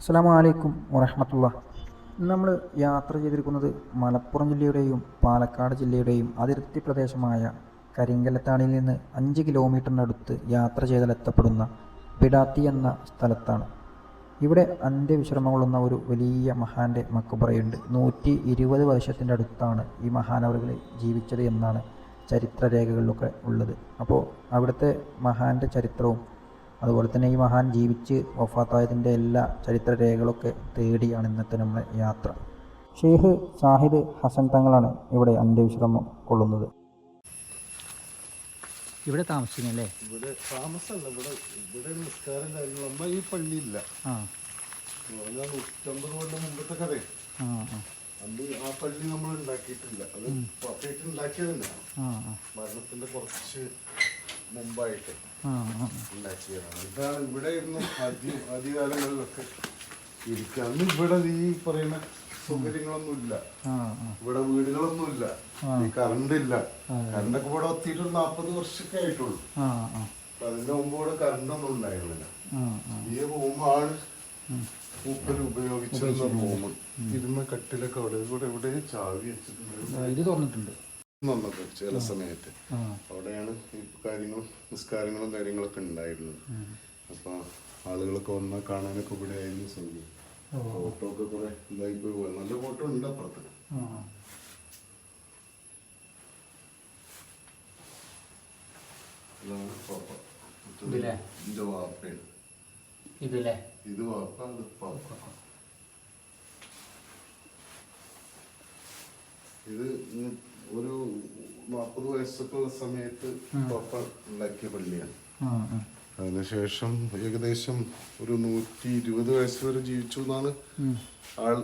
അസ്സാം വലൈക്കും വറഹമത്തുള്ള നമ്മൾ യാത്ര ചെയ്തിരിക്കുന്നത് മലപ്പുറം ജില്ലയുടെയും പാലക്കാട് ജില്ലയുടെയും അതിർത്തി പ്രദേശമായ കരിങ്കലത്താണിയിൽ നിന്ന് അഞ്ച് കിലോമീറ്ററിനടുത്ത് യാത്ര ചെയ്താൽ എത്തപ്പെടുന്ന പിടാത്തി എന്ന സ്ഥലത്താണ്. ഇവിടെ അന്ത്യവിശ്രമം കൊള്ളുന്ന ഒരു വലിയ മഹാന്റെ മക്കുപറയുണ്ട്. നൂറ്റി ഇരുപത് വർഷത്തിന്റെ അടുത്താണ് ഈ മഹാനവറുകൾ ജീവിച്ചത് എന്നാണ് ചരിത്രരേഖകളിലൊക്കെ ഉള്ളത്. അപ്പോൾ അവിടുത്തെ മഹാന്റെ ചരിത്രവും അതുപോലെ തന്നെ ഈ മഹാൻ ജീവിച്ച് വഫാത്തായതിന്റെ എല്ലാ ചരിത്ര രേഖകളൊക്കെ തേടിയാണ് ഇന്നത്തെ നമ്മുടെ യാത്ര. ഷെയ്ഖ് സാഹിദ് ഹസൻ തങ്ങളാണ് ഇവിടെ അന്ത്യവിശ്രമം കൊള്ളുന്നത്. ഇവിടെ താമസിക്കുന്നല്ലേ ഇവിടെ താമസമല്ല ഇവിടെ ഇവിടെ നിസ്കാരം കാര്യങ്ങളൊന്നും ഈ പള്ളിയില്ല. ആ. നൂറ്റമ്പത് കൊല്ലം മുമ്പത്തെ കഥ. അന്ന് ആ പള്ളി നമ്മൾ ഉണ്ടാക്കിയിട്ടില്ല. അത് പ്രത്യേകിച്ച് ഉണ്ടാക്കിയതല്ല. മരണത്തിന്റെ കുറച്ച് മുമ്പായിട്ട് ഉണ്ടാക്കിയതാണ്. ഇതാണ് ഇവിടെ ഇരുന്ന് ആദ്യ ആദ്യകാലങ്ങളിലൊക്കെ ഇരിക്കുക. അന്ന് ഇവിടെ ഈ പറയുന്ന സൗകര്യങ്ങളൊന്നുമില്ല. ഇവിടെ വീടുകളൊന്നുമില്ല. ഈ കറണ്ട് ഇല്ല കറണ്ടൊക്കെ ഇവിടെ എത്തിയിട്ട് നാപ്പത് നാൽപ്പത് വർഷമൊക്കെ ആയിട്ടുള്ളൂ. അതിന്റെ മുമ്പ് ഇവിടെ കറണ്ടൊന്നും ഉണ്ടായിരുന്നില്ല. ഈ റൂമാണ് മൂപ്പര് ഉപയോഗിച്ചിരുന്ന റൂം. ഇരുന്ന കട്ടിലൊക്കെ അവിടെ ഇവിടെ എവിടെയും ചാവി വെച്ചിട്ടുണ്ട്. ഇത് തുറന്നിട്ടുണ്ട്. നന്നൊക്കെ ചില സമയത്ത്. അവിടെയാണ് ഈ കാര്യങ്ങളും നിസ്കാരങ്ങളും കാര്യങ്ങളൊക്കെ ഉണ്ടായിരുന്നത്. അപ്പൊ ആളുകളൊക്കെ വന്നാൽ കാണാനൊക്കെ ഇവിടെ ആയിരുന്നു സൗകര്യം. ഫോട്ടോ ഒക്കെ കുറെ ഇതായി പോയി പോയി. നല്ല ഫോട്ടോ ഉണ്ട് അപ്പുറത്ത്. ഇതാണ് പാപ്പ. വാപ്പയാണ്. ഇത് വാപ്പ അത് പാപ്പ. ഇത് ഇന്ന് ഒരു നാൽപ്പത് വയസ്സൊക്കെ സമയത്ത് പാപ്പ ഉണ്ടാക്കിയ പള്ളിയാണ്. അതിനുശേഷം ഏകദേശം ഒരു നൂറ്റി ഇരുപത് വയസ്സ് വരെ ജീവിച്ചു എന്നാണ് ആൾ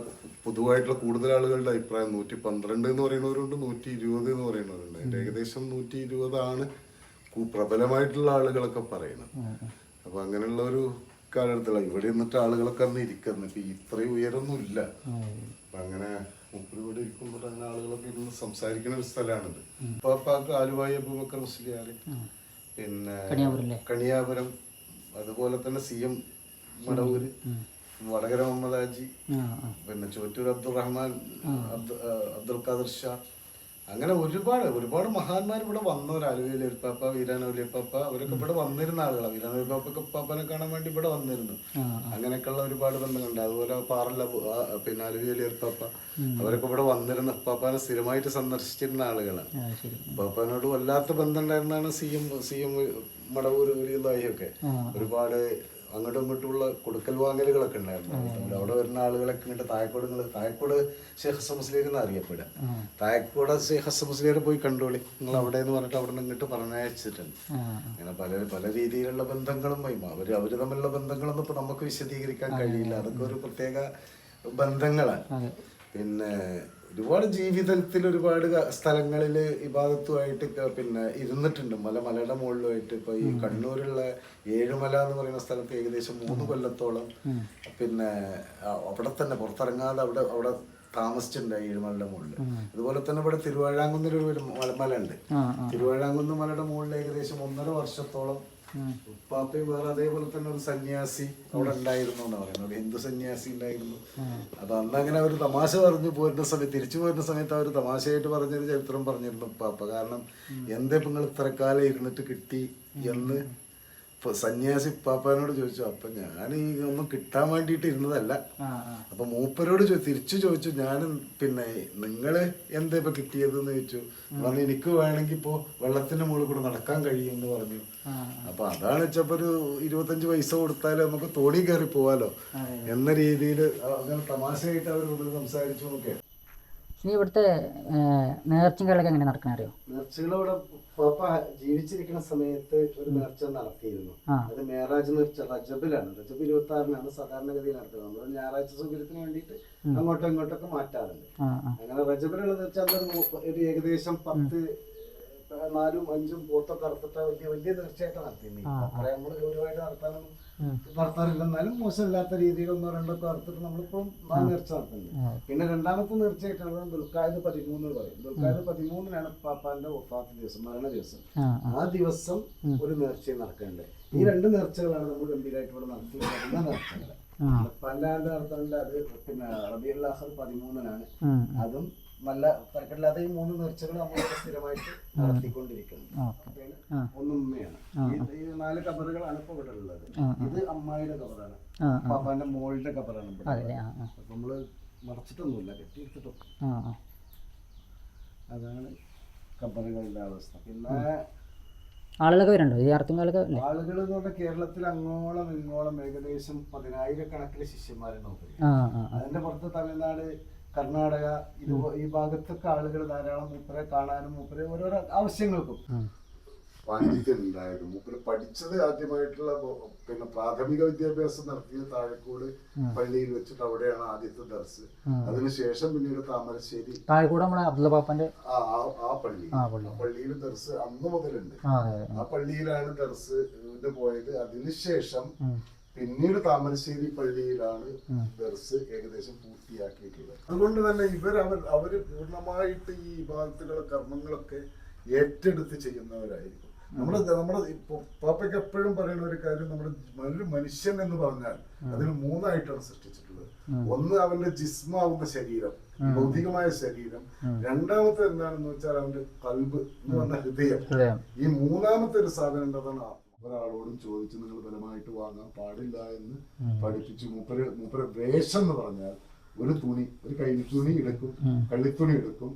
പൊതുവായിട്ടുള്ള കൂടുതൽ ആളുകളുടെ അഭിപ്രായം. നൂറ്റി പന്ത്രണ്ട് എന്ന് പറയുന്നവരുണ്ട് നൂറ്റി ഇരുപത് എന്ന് പറയുന്നവരുണ്ട്. അതിന്റെ ഏകദേശം നൂറ്റി ഇരുപതാണ് പ്രബലമായിട്ടുള്ള ആളുകളൊക്കെ പറയുന്നത്. അപ്പൊ അങ്ങനെയുള്ള ഒരു കാലഘട്ടത്തിലാണ്. ഇവിടെ നിന്നിട്ട് ആളുകളൊക്കെ അന്ന് ഇരിക്കുന്നത്. ഇപ്പൊ ഇത്രയും ഉയരൊന്നും ഇല്ല അങ്ങനെ മുപ്പത് ഇവിടെ ഇരിക്കുമ്പോൾ അങ്ങനെ ആളുകളൊക്കെ ഇരുന്ന് സംസാരിക്കുന്ന ഒരു സ്ഥലമാണിത്. പാപ്പാക്ക് ആലുവായി അബൂബക്കർ മുസ്ലിയാർ പിന്നെ? കണിയാപുരം അതുപോലെ തന്നെ സി എം മടവൂര് വടകര മുഹമ്മദ് ഹാജി പിന്നെ ചോറ്റൂർ അബ്ദുറഹ്മാൻ അബ്ദുൽ ഖാദർ ഷാ അങ്ങനെ ഒരുപാട് ഒരുപാട് മഹാന്മാർ ഇവിടെ വന്നവർ അലുവയിൽ ഉൽപ്പാപ്പ വീരാനൗലിയപ്പാപ്പ അവരൊക്കെ ഇവിടെ വന്നിരുന്ന ആളുകളാണ് വീരാനൗലിപ്പാപ്പൊക്കെ പാപ്പനെ കാണാൻ വേണ്ടി ഇവിടെ വന്നിരുന്നു. അങ്ങനെയൊക്കെയുള്ള ഒരുപാട് ബന്ധങ്ങളുണ്ട്. അതുപോലെ പാറല്ല പിന്നെ അലുവിയലി ഉൽപ്പാപ്പ. അവരൊക്കെ ഇവിടെ വന്നിരുന്ന പാപ്പാനെ സ്ഥിരമായിട്ട് സന്ദർശിച്ചിരുന്ന ആളുകളാണ് പാപ്പാനോട് വല്ലാത്ത ബന്ധം ഉണ്ടായിരുന്നാണ് C M C M Madavoor ഒക്കെ ഒരുപാട് അങ്ങോട്ടും ഇങ്ങോട്ടുമുള്ള കൊടുക്കൽ വാങ്ങലുകളൊക്കെ ഉണ്ടായിരുന്നു. അവിടെ വരുന്ന ആളുകളൊക്കെ ഇങ്ങോട്ട് തായക്കോട് നിങ്ങൾ തായക്കോട് ഷെയ്ഖ് ഹസൻ മുസ്ലിം എന്ന് അറിയപ്പെടുക. തായക്കോട് ഷെയ്ഖ് ഹസൻ മുസ്ലിയെ പോയി കണ്ടോളി. നിങ്ങൾ അവിടെ എന്ന് പറഞ്ഞിട്ട് അവിടെ നിന്ന് ഇങ്ങോട്ട് പറഞ്ഞയച്ചിട്ടുണ്ട്. അങ്ങനെ പല പല രീതിയിലുള്ള ബന്ധങ്ങളും അവർ അവർ തമ്മിലുള്ള ബന്ധങ്ങളൊന്നും ഇപ്പൊ നമുക്ക് വിശദീകരിക്കാൻ കഴിയില്ല. അതൊക്കെ ഒരു പ്രത്യേക ബന്ധങ്ങളാണ്. പിന്നെ ഒരുപാട് ജീവിതത്തിൽ ഒരുപാട് സ്ഥലങ്ങളിൽ ഇബാദത്തുമായിട്ട് പിന്നെ ഇരുന്നിട്ടുണ്ട്. മല മലയുടെ മുകളിലുമായിട്ട്. ഇപ്പൊ ഈ കണ്ണൂരുള്ള ഏഴുമല എന്ന് പറയുന്ന സ്ഥലത്ത് ഏകദേശം മൂന്ന് കൊല്ലത്തോളം പിന്നെ അവിടെ തന്നെ പുറത്തിറങ്ങാതെ അവിടെ അവിടെ താമസിച്ചിട്ടുണ്ട് ഏഴുമലയുടെ മുകളിൽ അതുപോലെ തന്നെ ഇവിടെ തിരുവാഴാങ്കുന്നൊരു ഒരു മല- മല ഉണ്ട് തിരുവാഴാങ്കുന്ന് മലയുടെ മുകളിൽ ഏകദേശം ഒന്നര വർഷത്തോളം ഉപ്പാപ്പയും വേറെ അതേപോലെ തന്നെ ഒരു സന്യാസി അവിടെ ഉണ്ടായിരുന്നു എന്ന് പറയുന്നത്. ഒരു ഹിന്ദു സന്യാസി ഉണ്ടായിരുന്നു. അത് അന്ന് അങ്ങനെ അവർ തമാശ പറഞ്ഞു പോരുന്ന സമയത്ത് തിരിച്ചു പോരുന്ന സമയത്ത് അവർ തമാശയായിട്ട് പറഞ്ഞൊരു ചരിത്രം പറഞ്ഞിരുന്നു ഉപ്പാപ്പ. കാരണം എന്തേ നിങ്ങൾ ഇത്ര കാലം ഇരുന്നിട്ട് കിട്ടി എന്ന് ഇപ്പൊ സന്യാസി പാപ്പാനോട് ചോദിച്ചു അപ്പൊ ഞാൻ ഈ ഒന്നും കിട്ടാൻ വേണ്ടിയിട്ട് ഇരുന്നതല്ല. അപ്പൊ മൂപ്പരോട് തിരിച്ചു ചോദിച്ചു ഞാൻ പിന്നെ നിങ്ങൾ എന്താ ഇപ്പൊ കിട്ടിയതെന്ന് ചോദിച്ചു. പറഞ്ഞു എനിക്ക് വേണമെങ്കിൽ ഇപ്പോ വെള്ളത്തിന്റെ മുകളിൽ കൂടെ നടക്കാൻ കഴിയുമെന്ന് പറഞ്ഞു. അപ്പൊ അതാണ് വെച്ചപ്പോ ഒരു ഇരുപത്തഞ്ച് പൈസ കൊടുത്താൽ നമുക്ക് തോണി കയറി പോവാലോ? എന്ന രീതിയിൽ അങ്ങനെ തമാശയായിട്ട് അവർ സംസാരിച്ചു നോക്കെ ഇനി ഇവിടുത്തെ നേർച്ചകളൊക്കെ എങ്ങനെ നടക്കണ അറിയോ? നേർച്ചകളവിടെ പാപ്പ ജീവിച്ചിരിക്കുന്ന സമയത്ത് ഒരു നേർച്ച നടത്തിയിരുന്നു. അത് മേറാജ് നേർച്ച റജബിലാണ്. റജബ് ഇരുപത്തി ആറിനാണ് സാധാരണഗതിയിൽ നടത്തുന്നത്. നമ്മൾ ഞായറാഴ്ച സൗകര്യത്തിന് വേണ്ടിയിട്ട് അങ്ങോട്ടും ഇങ്ങോട്ടൊക്കെ മാറ്റാറുണ്ട്. അങ്ങനെ റജബിലുള്ള വെച്ചാൽ ഒരു ഏകദേശം പത്ത് നാലും അഞ്ചും പോത്തൊക്കെ അറുത്തിട്ട് വലിയ വലിയ നേർച്ചയായിട്ട് നടത്തിയിരുന്നു. നമ്മൾ ഗൗരവമായിട്ട് നടത്താനൊന്നും നടത്താറില്ല എന്നാലും മോശമില്ലാത്ത രീതിയിൽ ഒന്നോ രണ്ടോ ഒക്കെ അറുത്തിട്ട് നമ്മളിപ്പം ആ നേർച്ച നടത്തുന്നത്. പിന്നെ രണ്ടാമത്തെ നേർച്ചയായിട്ടാണ് ദുൽഖായത് പതിമൂന്ന് പറയും ദുൽഖായത് പതിമൂന്നിനാണ് പാപ്പാന്റെ ഒഫാത്ത് ദിവസം മരണ ദിവസം. ആ ദിവസം ഒരു നേർച്ച നടക്കേണ്ടത് ഈ രണ്ട് നേർച്ചകളാണ് നമ്മൾ ഗംഭീരമായിട്ട് ഇവിടെ നടത്തി വരുന്ന നേർച്ചകൾ പല്ലാണ്ട് നടത്തുന്നുണ്ട് അത് പിന്നെ റബിയുൽ ആഖർ പതിമൂന്നിനാണ്. അതും നല്ല തരക്കെട്ടില്ലാതെ ഈ മൂന്ന് നേർച്ചകൾ നമ്മൾ സ്ഥിരമായിട്ട് നടത്തിക്കൊണ്ടിരിക്കുന്നത്. ഒന്ന് ഉമ്മയാണ്. ഈ- നാല് കബറുകളാണ് ഇപ്പൊ ഇവിടെ ഉള്ളത്. ഇത് അമ്മായിയുടെ കബറാണ്. പാപ്പാന്റെ മോളുടെ കബറാണ് അപ്പൊ നമ്മൾ മറച്ചിട്ടൊന്നുമില്ല കെട്ടിയെടുത്തിട്ടും അതാണ് കബറുകളുടെ അവസ്ഥ. പിന്നെ ആളുകളൊക്കെ വരുന്നുണ്ടോ? ഈ അർത്ഥം അല്ലേ ആളുകൾ എന്ന് പറഞ്ഞാൽ കേരളത്തിൽ അങ്ങോളം ഇങ്ങോളം ഏകദേശം പതിനായിരക്കണക്കിന് ശിഷ്യന്മാരെ നോക്കുക അതിന്റെ പുറത്ത് തമിഴ്നാട് കർണാടക ഇത് ഈ ഭാഗത്തൊക്കെ ആളുകൾ ധാരാളം മൂപ്പരെ കാണാനും മൂപ്പരെ ഓരോരോ ആവശ്യങ്ങൾക്കും. ഉണ്ടായത് മൂപ്പര് പഠിച്ചത് ആദ്യമായിട്ടുള്ള പിന്നെ പ്രാഥമിക വിദ്യാഭ്യാസം നടത്തിയത് താഴെക്കൂട് പള്ളിയിൽ വെച്ചിട്ട് അവിടെയാണ് ആദ്യത്തെ ദർസ്. അതിനുശേഷം പിന്നീട് താമരശ്ശേരി. താഴെക്കൂട് നമ്മളെ അബ്ദുള്ള പാപ്പന്റെ ആ പള്ളി. ആ പള്ളിയിൽ ദർസ് അന്ന് മുതലുണ്ട്. ആ പള്ളിയിലാണ് ദർസ് പോയത്. അതിനുശേഷം. പിന്നീട് താമരശ്ശേരി പള്ളിയിലാണ് ദർസ് ഏകദേശം പൂർത്തിയാക്കിയിട്ടുള്ളത്. അതുകൊണ്ട് തന്നെ ഇവർ അവർ അവർ പൂർണമായിട്ട് ഈ വിഭാഗത്തിലുള്ള കർമ്മങ്ങളൊക്കെ ഏറ്റെടുത്ത് ചെയ്യുന്നവരായിരിക്കും. നമ്മുടെ നമ്മുടെ പാപ്പയ്ക്ക് എപ്പോഴും പറയുന്ന ഒരു കാര്യം നമ്മുടെ ഒരു മനുഷ്യൻ എന്ന് പറഞ്ഞാൽ അതിന് മൂന്നായിട്ടാണ് സൃഷ്ടിച്ചിട്ടുള്ളത്. ഒന്ന് അവന്റെ ജിസ്മാവുന്ന ശരീരം ഭൗതികമായ ശരീരം. രണ്ടാമത്തെ എന്താണെന്ന് വെച്ചാൽ അവന്റെ കൽബ് എന്ന് പറഞ്ഞ ഹൃദയം. ഈ മൂന്നാമത്തെ ഒരു സാധനം ആത്മ. ഒരാളോടും ചോദിച്ച് നിങ്ങൾ ബലമായിട്ട് വാങ്ങാൻ പാടില്ല എന്ന് പഠിപ്പിച്ചു മൂപ്പര് മൂപ്പര് വേഷം എന്ന് പറഞ്ഞാൽ ഒരു തുണി ഒരു കൈത്തുണി എടുക്കും കള്ളിത്തുണി എടുക്കും.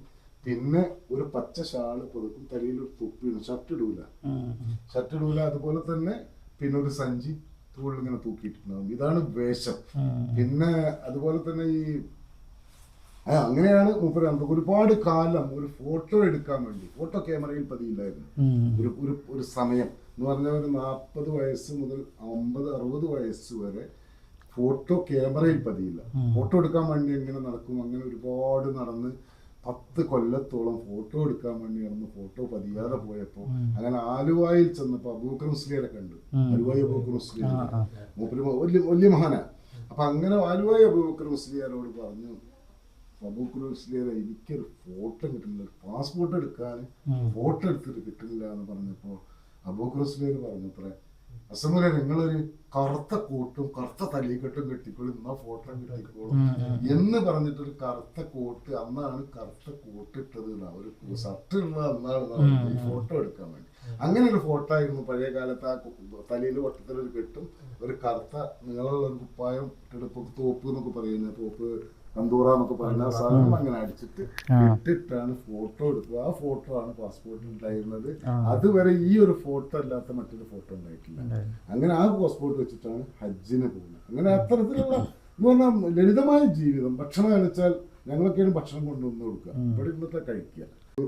പിന്നെ ഒരു പച്ച ഷാൾ കൊടുക്കും തലയിൽ ഒരു തുപ്പി ഷർട്ട് ഇടൂല. ഷർട്ട് ഇടൂല അതുപോലെ തന്നെ പിന്നെ ഒരു സഞ്ചി തോളിൽ ഇങ്ങനെ തൂക്കിയിട്ടുണ്ടാവും ഇതാണ് വേഷം. പിന്നെ അതുപോലെ തന്നെ ഈ അങ്ങനെയാണ് മൂപ്പര്. ഒരുപാട് കാലം ഒരു ഫോട്ടോ എടുക്കാൻ വേണ്ടി ഫോട്ടോ ക്യാമറയിൽ പതിയില്ലായിരുന്നു ഒരു ഒരു സമയം. എന്ന് പറഞ്ഞാൽ ഒരു നാൽപ്പത് വയസ്സ് മുതൽ അമ്പത് അറുപത് വയസ്സ് വരെ ഫോട്ടോ ക്യാമറയിൽ പതിയില്ല. ഫോട്ടോ എടുക്കാൻ വേണ്ടി എങ്ങനെ നടക്കും? അങ്ങനെ ഒരുപാട് നടന്ന് പത്ത് കൊല്ലത്തോളം ഫോട്ടോ എടുക്കാൻ വേണ്ടി നടന്ന് ഫോട്ടോ പതിയാതെ പോയപ്പോൾ അങ്ങനെ ആലുവായിൽ ചെന്നപ്പോൾ അബൂക്കർ മുസ്ലിയരെ കണ്ടു. ആലുവായി അബൂക്കർ മൂപ്പര് വലിയ വലിയ മഹാനാ. അപ്പൊ അങ്ങനെ ആലുവായി അബൂബക്കർ മുസ്ലിയാരോട് പറഞ്ഞു അബൂക്കർ മുസ്ലിയാരെ എനിക്കൊരു ഫോട്ടോ കിട്ടുന്നില്ല. ഒരു പാസ്പോർട്ട് എടുക്കാൻ ഫോട്ടോ എടുത്തിട്ട് കിട്ടുന്നില്ല എന്ന് പറഞ്ഞപ്പോൾ അബൂക്കർ മുസ്ലിയാർ പറഞ്ഞത്രേ അസമുല നിങ്ങളൊരു കറുത്ത കോട്ടും കറുത്ത തലയിക്കെട്ടും കെട്ടിക്കോളും എന്നാ ഫോട്ടോ കിട്ടിക്കോളും എന്ന് പറഞ്ഞിട്ടൊരു കറുത്ത കോട്ട് അന്നാണ് കറുത്ത കോട്ട് ഇട്ടത്. ഒരു ഷർട്ട് അന്നാണ് ഈ ഫോട്ടോ എടുക്കാൻ വേണ്ടി. അങ്ങനെ ഒരു ഫോട്ടോ ആയിരുന്നു പഴയ കാലത്ത് ആ തലയിൽ വട്ടത്തിലൊരു കെട്ടും ഒരു കറുത്ത നിങ്ങളുള്ള ഒരു കുപ്പായം ഇട്ടിട്ട് തോപ്പ് എന്നൊക്കെ പറയുന്നത് തോപ്പ് കന്തൂറ എന്നൊക്കെ പറയുന്ന ആ സാധനം അങ്ങനെ അടിച്ചിട്ട് ഇട്ടിട്ടാണ് ഫോട്ടോ എടുക്കുക. ആ ഫോട്ടോ ആണ് പാസ്പോർട്ടിൽ ഉണ്ടായിരുന്നത്. അതുവരെ ഈ ഒരു ഫോട്ടോ അല്ലാത്ത മറ്റൊരു ഫോട്ടോ ഉണ്ടായിട്ടില്ല. അങ്ങനെ ആ പാസ്പോർട്ട് വെച്ചിട്ടാണ് ഹജ്ജിന് പോകുന്നത്. അങ്ങനെ അത്തരത്തിലുള്ള എന്ന് പറഞ്ഞാൽ ലളിതമായ ജീവിതം. ഭക്ഷണം കഴിച്ചാൽ ഞങ്ങളൊക്കെയാണ് ഭക്ഷണം കൊണ്ടുവന്ന് കൊടുക്കുക. ഇവിടെ ഇന്നത്തെ കഴിക്കുക.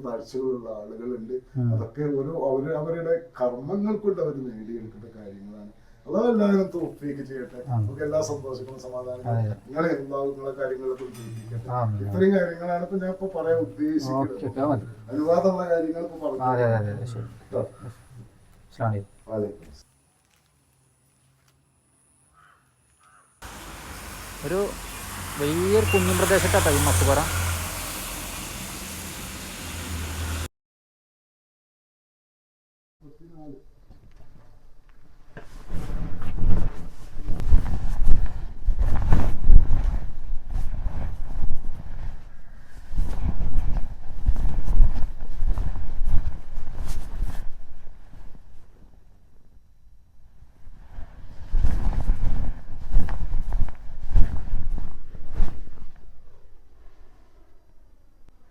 താഴ്ചകളുള്ള ആളുകളുണ്ട്. അതൊക്കെ ഒരു അവർ അവരുടെ കർമ്മങ്ങൾ കൊണ്ട് അവർ നേടിയെടുക്കുന്ന കാര്യങ്ങളാണ്. അതെല്ലാവരും തോഫീക്ക് ചെയ്യട്ടെ. നമുക്ക് എല്ലാ സന്തോഷങ്ങളും സമാധാനങ്ങളും നിങ്ങളെ എന്താവും നിങ്ങളെ കാര്യങ്ങളെ കുറിച്ച് ഇത്രയും കാര്യങ്ങളാണ് ഇപ്പൊ ഞാൻ ഇപ്പൊ പറയാൻ ഉദ്ദേശിക്കുന്നത്. അനുവാദമുള്ള കാര്യങ്ങൾ ഇപ്പൊ പറഞ്ഞു. അതെ അതെ അതെ ഒരു വലിയൊരു കുഞ്ഞു പ്രദേശത്താട്ടോ ഈ മത്തുപറ